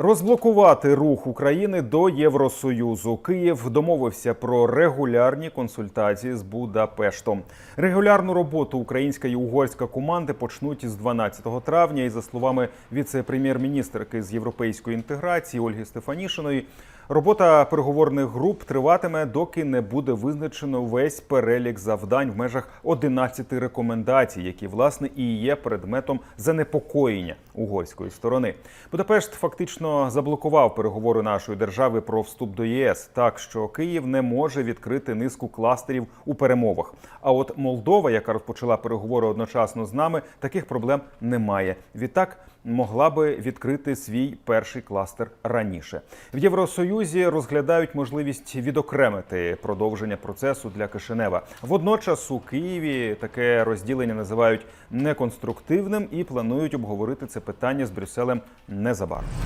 Розблокувати рух України до Євросоюзу. Київ домовився про регулярні консультації з Будапештом. Регулярну роботу українська і угорська команди почнуть із 12 травня. І за словами віце-прем'єр-міністрки з європейської інтеграції Ольги Стефанішиної, робота переговорних груп триватиме, доки не буде визначено весь перелік завдань в межах 11 рекомендацій, які власне і є предметом занепокоєння угорської сторони. Будапешт фактично заблокував переговори нашої держави про вступ до ЄС, так що Київ не може відкрити низку кластерів у перемовах. А от Молдова, яка розпочала переговори одночасно з нами, таких проблем немає. Відтак могла би відкрити свій перший кластер раніше. В Євросоюзі розглядають можливість відокремити продовження процесу для Кишинева. Водночас у Києві таке розділення називають неконструктивним і планують обговорити це питання з Брюсселем незабаром.